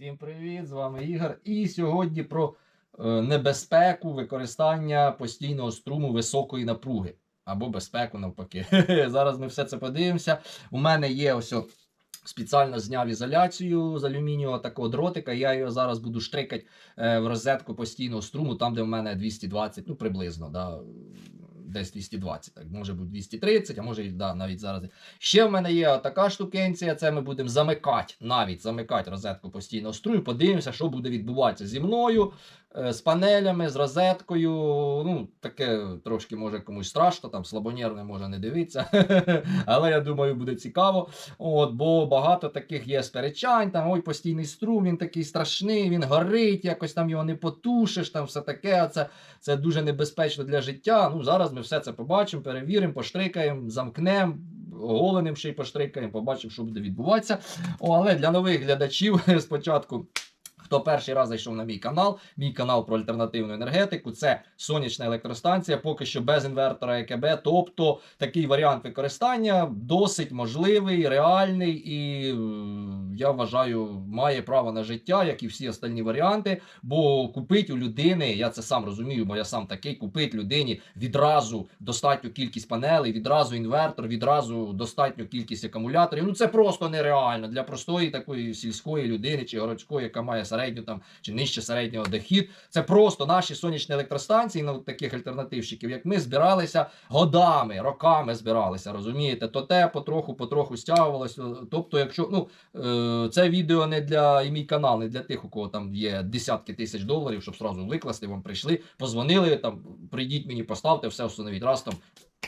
Всім привіт! З вами Ігор. І сьогодні про е, небезпеку використання постійного струму високої напруги або безпеку навпаки. Зараз ми все це подивимося. У мене є ось спеціально зняв ізоляцію з алюмінієвого такого дротика. Я його зараз буду штрикати е, в розетку постійного струму, там, де в мене 220, ну приблизно, да, десь 220, так, може бути 230, а може да, навіть зараз. Ще в мене є така штукенція, це ми будемо замикати, навіть замикати розетку постійного струю. Подивимося, що буде відбуватися зі мною, е, з панелями, з розеткою. Ну, таке трошки може комусь страшно, там слабонервне може не дивитися. Але я думаю, буде цікаво. От, бо багато таких є сперечань, там ой, постійний струм, він такий страшний, він горить, якось там його не потушиш, там все таке. Це, це дуже небезпечно для життя. Ну, зараз ми все це побачимо, перевіримо, поштрикаємо, замкнемо. Оголеним ще й поштрикаємо, побачимо, що буде відбуватися. О, але для нових глядачів спочатку. Хто перший раз зайшов на мій канал, мій канал про альтернативну енергетику, це сонячна електростанція, поки що без інвертора ЕКБ. Тобто такий варіант використання досить можливий, реальний і я вважаю, має право на життя, як і всі остальні варіанти. Бо купить у людини, я це сам розумію, бо я сам такий, купить людині відразу достатню кількість панелей, відразу інвертор, відразу достатню кількість акумуляторів. Ну це просто нереально для простої такої сільської людини чи городської, яка має середню там чи нижче середнього дохід. Це просто наші сонячні електростанції, ну таких альтернативщиків, як ми збиралися годами, роками збиралися. Розумієте, то те потроху, потроху стягувалося. Тобто, якщо ну е, це відео не для і мій канал, не для тих, у кого там є десятки тисяч доларів, щоб зразу викласти, вам прийшли, позвонили там, прийдіть мені, поставте, все встановіть. Раз там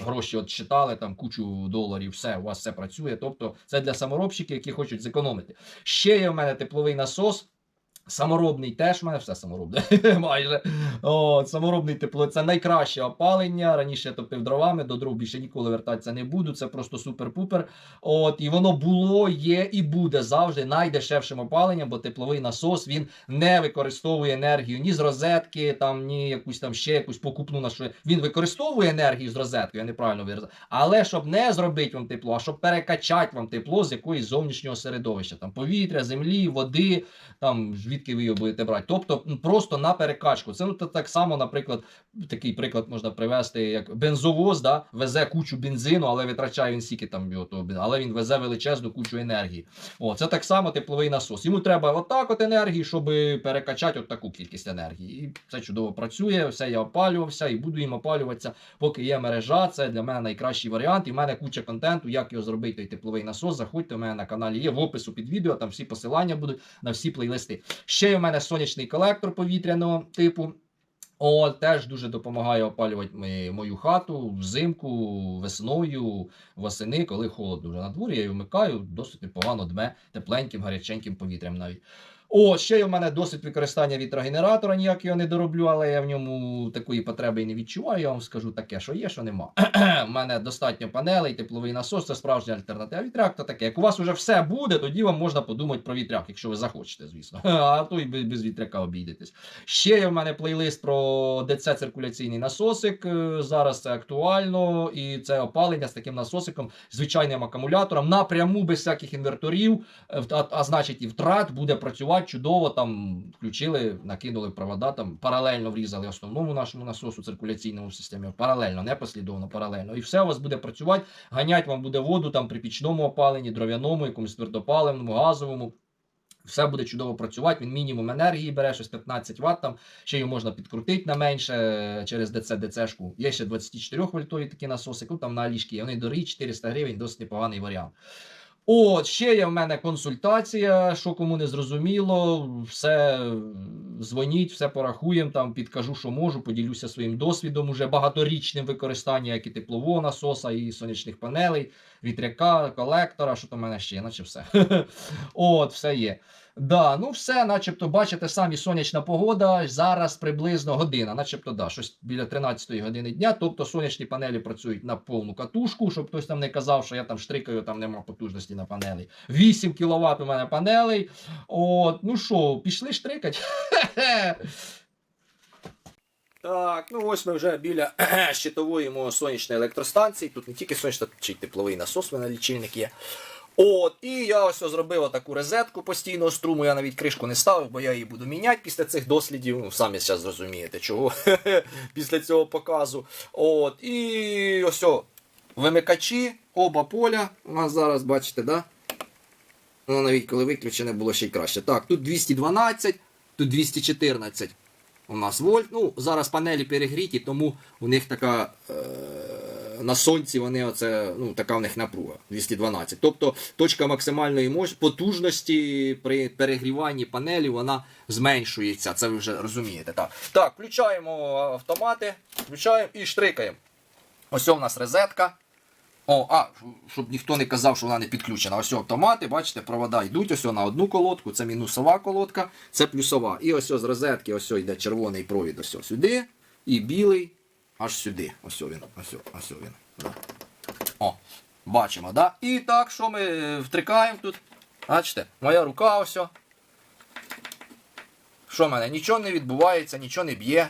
гроші от считали, там кучу доларів, все, у вас все працює. Тобто, це для саморобщиків, які хочуть зекономити. Ще є в мене тепловий насос. Саморобний теж в мене все саморобне. Майже О, саморобний тепло. Це найкраще опалення. Раніше я топив дровами, до дров більше ніколи вертатися не буду. Це просто супер-пупер. От і воно було, є і буде завжди найдешевшим опаленням, бо тепловий насос він не використовує енергію ні з розетки, там ні якусь там ще якусь покупну на що. Він використовує енергію з розетки, я неправильно виразив. Але щоб не зробити вам тепло, а щоб перекачати вам тепло з якоїсь зовнішнього середовища, там повітря, землі, води, там звідки ви його будете брати. Тобто просто на перекачку. Це ну так само, наприклад, такий приклад можна привести, як бензовоз, да, везе кучу бензину, але витрачає він стільки там його але він везе величезну кучу енергії. О, це так само тепловий насос. Йому треба отак от енергії, щоб перекачати от таку кількість енергії. І це чудово працює. Все я опалювався і буду їм опалюватися, поки є мережа. Це для мене найкращий варіант. І в мене куча контенту, як його зробити, той тепловий насос. Заходьте, у мене на каналі є в опису під відео, там всі посилання будуть на всі плейлисти. Ще й в мене сонячний колектор повітряного типу. О, теж дуже допомагає опалювати мою хату взимку, весною, восени, коли холодно вже на дворі, я її вмикаю, досить непогано дме тепленьким, гаряченьким повітрям навіть. О, ще є в мене досвід використання вітрогенератора, ніяк його не дороблю, але я в ньому такої потреби і не відчуваю. Я вам скажу таке, що є, що нема. У мене достатньо панелей, тепловий насос, це справжня альтернатива. Вітряк то таке. Як у вас вже все буде, тоді вам можна подумати про вітряк, якщо ви захочете, звісно. А то і без, без вітряка обійдетесь. Ще є в мене плейлист про ДЦ циркуляційний насосик. Е, Зараз це актуально, і це опалення з таким насосиком, звичайним акумулятором, напряму без всяких інверторів, е, а, а значить і втрат буде працювати чудово. Там включили, накинули провода, там паралельно врізали основному нашому насосу циркуляційному системі. Паралельно, не послідовно, паралельно. І все у вас буде працювати. Ганять вам буде воду там при пічному опаленні, дров'яному, якомусь твердопаливному, газовому. Все буде чудово працювати. Він мінімум енергії бере, щось 15 Вт. Там ще його можна підкрутити на менше е, через ДЦ, ДЦ-шку. Є ще 24 вольтові такі насоси. Ну, там на Алішки. Вони дорогі 400 гривень, досить непоганий варіант. От, ще є в мене консультація, що кому не зрозуміло, все дзвоніть, все порахуємо, там підкажу, що можу, поділюся своїм досвідом уже багаторічним використання як і теплового насоса, і сонячних панелей, вітряка, колектора, що там в мене ще наче все. От, все є. Да, ну все, начебто, бачите, самі сонячна погода. Зараз приблизно година, начебто, да, щось біля 13 години дня. Тобто сонячні панелі працюють на повну катушку, щоб хтось там не казав, що я там штрикаю, там нема потужності на панелі. 8 кВт у мене панелей. От, ну що, пішли штрикать. Так, ну ось ми вже біля щитової сонячної електростанції. Тут не тільки сонячна, ще й тепловий насос, мене лічильник є. От, і я ось зробив таку розетку постійного струму. Я навіть кришку не ставив, бо я її буду міняти після цих дослідів. Ну, самі зараз зрозумієте, чого після цього показу. От, і ось о, вимикачі, оба поля. У нас зараз, бачите, да? Воно навіть коли виключене було ще й краще. Так, тут 212, тут 214 у нас вольт. Ну, зараз панелі перегріті, тому у них така. Е- на сонці вони оце, ну, така в них напруга 212. Тобто точка максимальної мощ... потужності при перегріванні панелі вона зменшується. Це ви вже розумієте. Так, так включаємо автомати, включаємо і штрикаємо. Ось у нас розетка. О, а, щоб ніхто не казав, що вона не підключена. Ось автомати, бачите, провода йдуть ось на одну колодку, це мінусова колодка, це плюсова. І ось з розетки ось йде червоний провід ось сюди, і білий аж сюди. Ось він, ось, ось він. Да. О, бачимо, да? І так, що ми втрикаємо тут? Бачите, моя рука ось. Що в мене? Нічого не відбувається, нічого не б'є.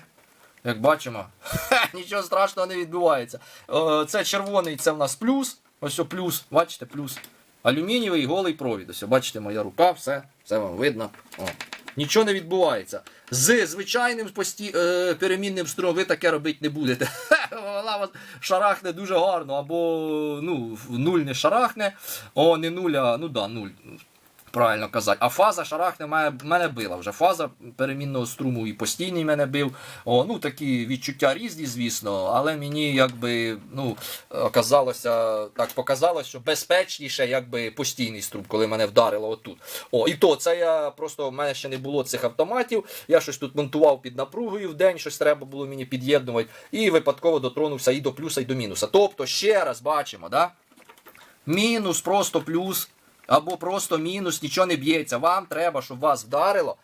Як бачимо, нічого страшного не відбувається. Е, Це червоний, це в нас плюс. Ось о, плюс, бачите, плюс. Алюмінієвий голий провід. Ось, бачите, моя рука, все, все вам видно. О. Нічого не відбувається. З звичайним пості... е, перемінним струмом ви таке робити не будете. Вона вас шарахне дуже гарно, або ну, нуль не шарахне, о, не нуля, ну да, нуль. Правильно казати. А фаза шарахне мене, мене била вже. Фаза перемінного струму і постійний мене бив. О, ну такі відчуття різні, звісно, але мені якби ну, оказалося, так показалось, що безпечніше, якби постійний струм, коли мене вдарило отут. О, і то це я просто в мене ще не було цих автоматів. Я щось тут монтував під напругою в день, щось треба було мені під'єднувати, і випадково дотронувся і до плюса, і до мінуса. Тобто, ще раз бачимо, да? мінус, просто плюс або просто мінус, нічого не б'ється. Вам треба, щоб вас вдарило.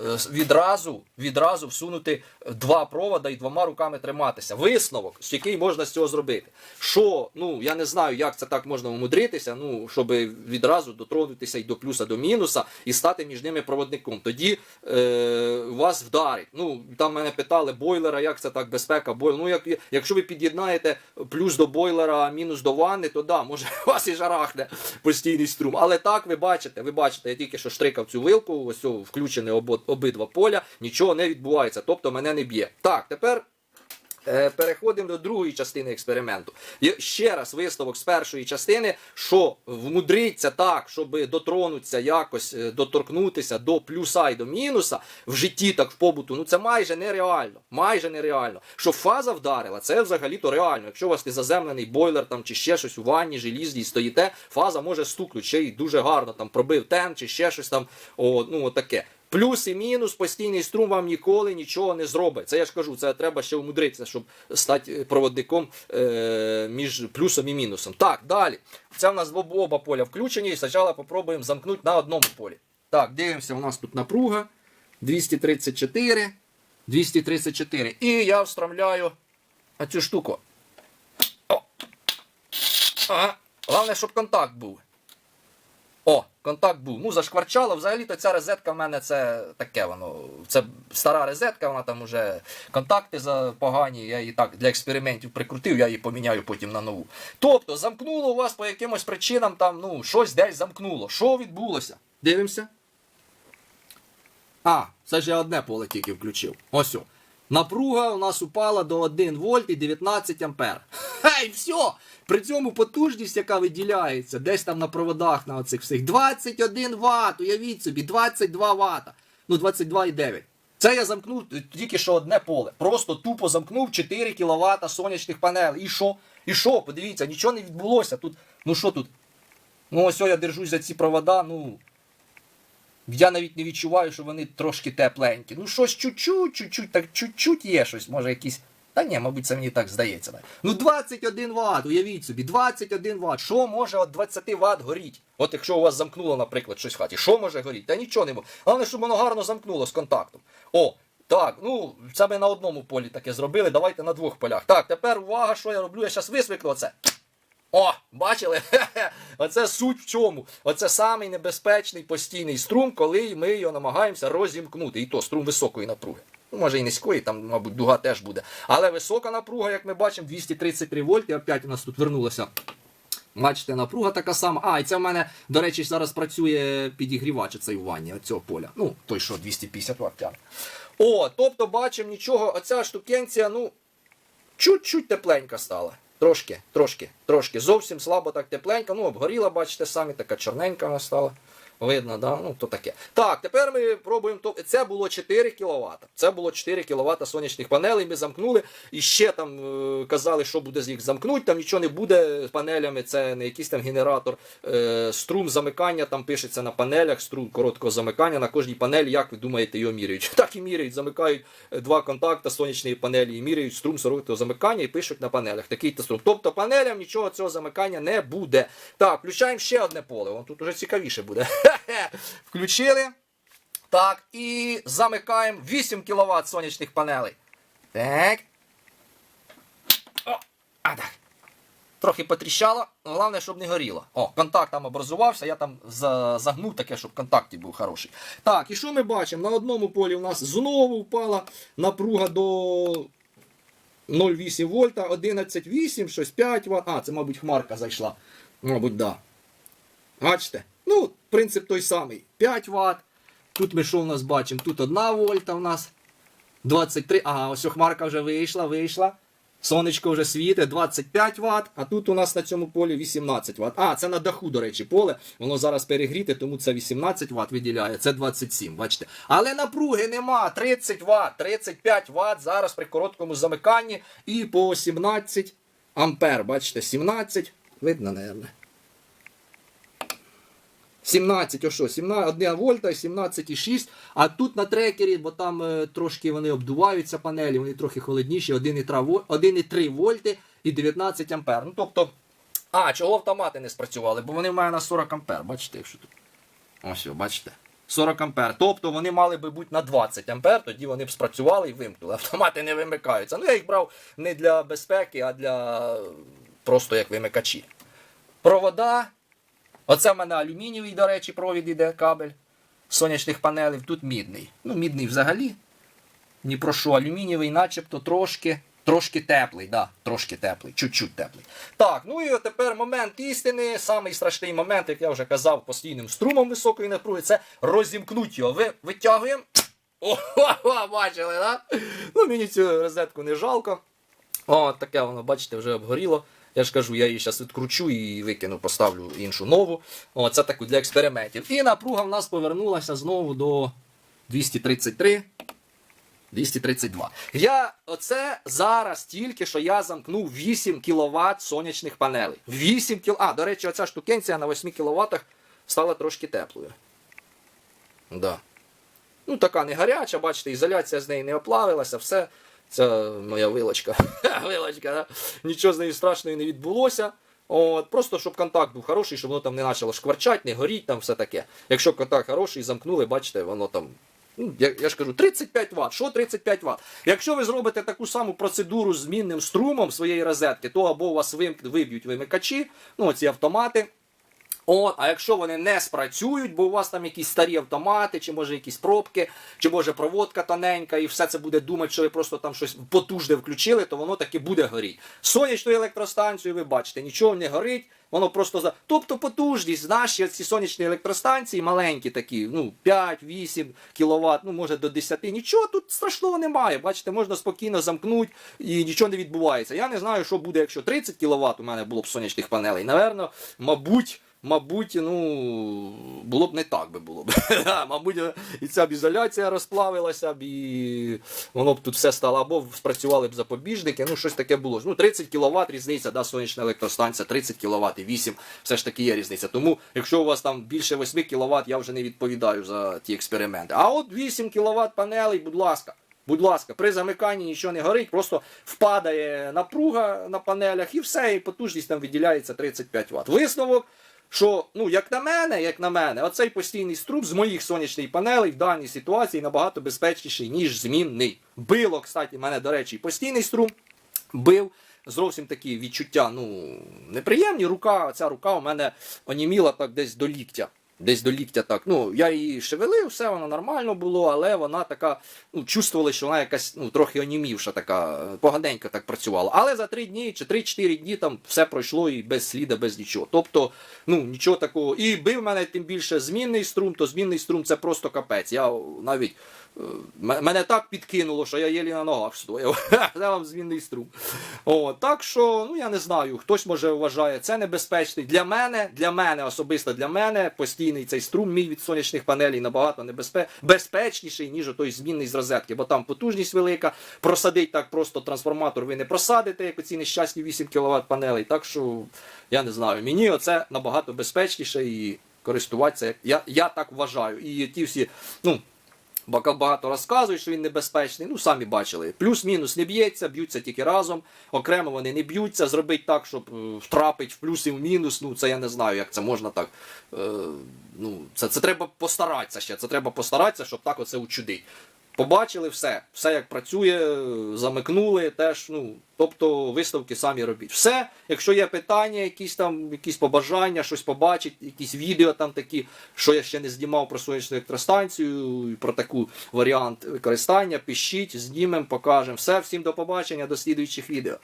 Е, Відразу відразу всунути два провода і двома руками триматися. Висновок, який можна з цього зробити. Що, ну я не знаю, як це так можна умудритися, ну щоб відразу дотронутися і до плюса, до мінуса, і стати між ними проводником. Тоді е, вас вдарить. Ну там мене питали бойлера, як це так безпека бойлера. Ну як якщо ви під'єднаєте плюс до бойлера, а мінус до ванни, то да, може вас і жарахне постійний струм. Але так ви бачите, ви бачите, я тільки що штрикав цю вилку, ось о, включене обо- обидва поля, нічого не відбувається, тобто мене не б'є. Так, тепер. Е, Переходимо до другої частини експерименту. Є ще раз висновок з першої частини, що вмудриться так, щоб дотронутися якось, е, доторкнутися до плюса і до мінуса в житті, так в побуту. Ну це майже нереально. Майже нереально. Що фаза вдарила, це взагалі-то реально. Якщо у вас не заземлений бойлер там чи ще щось у ванні, желізній стоїте, фаза може стукнути, ще й дуже гарно там пробив тен чи ще щось там. О, ну таке. Плюс і мінус, постійний струм вам ніколи нічого не зробить. Це я ж кажу, це треба ще умудритися, щоб стати проводником е, між плюсом і мінусом. Так, далі. Це в нас оба поля включені. І спочатку попробуємо замкнути на одному полі. Так, дивимося, у нас тут напруга 234. 234. І я встромляю цю штуку. О. Ага. Головне, щоб контакт був. О, контакт був. Ну, зашкварчало. Взагалі-то ця розетка в мене це таке воно. Це стара розетка, вона там уже контакти погані. Я її так для експериментів прикрутив, я її поміняю потім на нову. Тобто, замкнуло у вас по якимось причинам там, ну, щось десь замкнуло. Що відбулося? Дивимося. А, це ж я одне поле тільки включив. Ось. о. Напруга у нас упала до 1 вольт і 19 ампер. І все. При цьому потужність, яка виділяється, десь там на проводах на оцих всіх 21 Вт. Уявіть собі, 22 Вт. Ну, 22,9. Це я замкнув тільки що одне поле. Просто тупо замкнув 4 кВт сонячних панелей. І що? І що? Подивіться, нічого не відбулося. Тут, ну що тут? Ну, ось я держусь за ці провода, ну. Я навіть не відчуваю, що вони трошки тепленькі. Ну, щось чуть-чуть, чуть-чуть, так чуть-чуть є щось, може якісь. Та ні, мабуть, це мені так здається. Ну 21 Вт, уявіть собі, 21 Вт. Що може от 20 Вт горіти? От якщо у вас замкнуло, наприклад, щось в хаті, що може горіти? Та нічого не може. Головне, щоб воно гарно замкнуло з контактом. О, так, ну це ми на одному полі таке зробили. Давайте на двох полях. Так, тепер увага, що я роблю. Я зараз висвітлю оце. О, бачили? Оце суть в чому. Оце самий небезпечний постійний струм, коли ми його намагаємося розімкнути. І то струм високої напруги. Ну, може і низької, там, мабуть, дуга теж буде. Але висока напруга, як ми бачимо, 233 вольт. І опять у нас тут вернулося Бачите, напруга така сама. А, і це в мене, до речі, зараз працює підігрівач цей у ванні цього поля. Ну, той що, 250 Вт. О, тобто бачимо нічого, оця штукенція, ну, чуть-чуть тепленька стала. Трошки, трошки, трошки. Зовсім слабо так тепленька. Ну, обгоріла, бачите, самі, така чорненька вона стала. Видно, да? ну то таке. Так, тепер ми пробуємо. Це було 4 кВт. Це було 4 кВт сонячних панелей. Ми замкнули. І ще там е, казали, що буде з їх замкнути. Там нічого не буде з панелями. Це не якийсь там генератор. Е, струм замикання там пишеться на панелях. Струм короткого замикання на кожній панелі. Як ви думаєте, його міряють? Так і міряють. Замикають е, два контакти сонячної панелі і міряють струм короткого замикання і пишуть на панелях. Такий то струм. Тобто панелям нічого цього замикання не буде. Так, включаємо ще одне поле. Тут уже цікавіше буде. Включили. Так, і замикаємо 8 кВт сонячних панелей. Так. О, а так. Трохи потріщало, головне, щоб не горіло. О, контакт там образувався, я там за- загнув таке, щоб контакт був хороший. Так, і що ми бачимо? На одному полі у нас знову впала напруга до 0,8 вольта, 11,8, щось 5 Вт. А, це, мабуть, хмарка зайшла. Мабуть, да. Бачите? Ну, принцип той самий. 5 Вт. Тут ми що в нас бачимо? Тут 1 вольта у нас. 23. Ага, ось хмарка вже вийшла, вийшла. Сонечко вже світить, 25 Вт, а тут у нас на цьому полі 18 Вт. А, це на даху, до речі, поле. Воно зараз перегріте, тому це 18 Вт виділяє, це 27, бачите. Але напруги нема. 30 Вт, 35 Вт зараз при короткому замиканні і по 17 ампер. Бачите, 17. Видно, наверное. 17, о що, 17, 1 вольта, 17,6. А тут на трекері, бо там е, трошки вони обдуваються панелі, вони трохи холодніші, 1,3 вольти і 19 ампер. Ну, тобто, а, чого автомати не спрацювали? Бо вони в мене на 40 ампер. Бачите, якщо тут. Ось, бачите. 40 ампер. Тобто вони мали би бути на 20 ампер, тоді вони б спрацювали і вимкнули. Автомати не вимикаються. Ну, я їх брав не для безпеки, а для просто як вимикачі. Провода. Оце в мене алюмінієвий, до речі, провід іде кабель сонячних панелей. Тут мідний. Ну, мідний взагалі. Ні про що. Алюмінієвий, начебто трошки. Трошки теплий, да, трошки теплий, чуть-чуть теплий. Так, ну і тепер момент істини. Самий страшний момент, як я вже казав, постійним струмом високої напруги, це розімкнуть його. Ви витягуємо. О, бачили, да? Ну, мені цю розетку не жалко. О, таке воно, бачите, вже обгоріло. Я ж кажу, я її зараз відкручу і викину, поставлю іншу нову. О, це таку для експериментів. І напруга в нас повернулася знову до 233. 232. Я оце зараз тільки що я замкнув 8 кВт сонячних панелей. 8 кВт. А, до речі, оця штукенція на 8 кВт стала трошки теплою. Да. Ну, така не гаряча, бачите, ізоляція з неї не оплавилася, все. Це моя вилочка. вилочка, да? Нічого з нею страшного не відбулося. От, просто щоб контакт був хороший, щоб воно там не почало шкварчати, не горіть, там все таке. Якщо контакт хороший, замкнули, бачите, воно там. Ну, я, я ж кажу, 35 Вт. Що 35 Вт? Якщо ви зробите таку саму процедуру з змінним струмом своєї розетки, то або у вас виб'ють вимикачі, ну ці автомати. От, а якщо вони не спрацюють, бо у вас там якісь старі автомати, чи може якісь пробки, чи може проводка тоненька, і все це буде думати, що ви просто там щось потужне включили, то воно таки буде горіти. Сонячну електростанцію, ви бачите, нічого не горить, воно просто за. Тобто потужність, наші ці сонячні електростанції маленькі такі, ну 5-8 кВт, ну може до 10, нічого тут страшного немає. Бачите, можна спокійно замкнути і нічого не відбувається. Я не знаю, що буде, якщо 30 кВт у мене було б сонячних панелей. Наверно, мабуть. Мабуть, ну було б не так би було б. Мабуть, і ця б ізоляція розплавилася б, і воно б тут все стало, або спрацювали б запобіжники, ну щось таке було. Ну, 30 кВт різниця, да, сонячна електростанція, 30 кВт 8, все ж таки є різниця. Тому, якщо у вас там більше 8 кВт, я вже не відповідаю за ті експерименти. А от 8 кВт панелей, будь ласка. Будь ласка, при замиканні нічого не горить, просто впадає напруга на панелях і все, і потужність там виділяється 35 Вт. Висновок, що, ну, як на мене, як на мене, оцей постійний струм з моїх сонячних панелей в даній ситуації набагато безпечніший, ніж змінний. Било, кстати, мене, до речі, постійний струм бив. Зовсім такі відчуття, ну, неприємні. Рука, ця рука у мене оніміла так десь до ліктя. Десь до ліктя так. Ну, я її шевелив, все воно нормально було, але вона така, ну, чувствували, що вона якась ну, трохи онімівша, така, поганенько так працювала. Але за три дні чи 3-4 дні там все пройшло і без сліда, без нічого. Тобто, ну, нічого такого. І бив мене тим більше змінний струм, то змінний струм це просто капець. Я навіть е, мене так підкинуло, що я єлі на ногах стояв. Це вам змінний струм. О, так що, ну я не знаю, хтось може вважає це небезпечний. Для мене, для мене, особисто для мене, постійний цей струм мій від сонячних панелей набагато небезпе... безпечніший, ніж той змінний з розетки, бо там потужність велика. Просадить так просто трансформатор ви не просадите, як оці нещасні 8 кВт панелей. Так що я не знаю, мені оце набагато безпечніше і користуватися. Я, я так вважаю. І ті всі, ну. Багато розказують, що він небезпечний. Ну, самі бачили. Плюс-мінус не б'ється, б'ються тільки разом. Окремо вони не б'ються. Зробить так, щоб е, втрапить в плюс і в мінус. Ну, це я не знаю, як це можна так. Е, ну, це, це треба постаратися ще. Це треба постаратися, щоб так оце учудити. Побачили все, все як працює, замикнули теж. Ну, тобто виставки самі робіть. Все, якщо є питання, якісь там, якісь побажання, щось побачить, якісь відео там такі, що я ще не знімав про сонячну електростанцію, про таку варіант використання, пишіть, знімемо, покажемо. Все, всім до побачення, до слідуючих відео.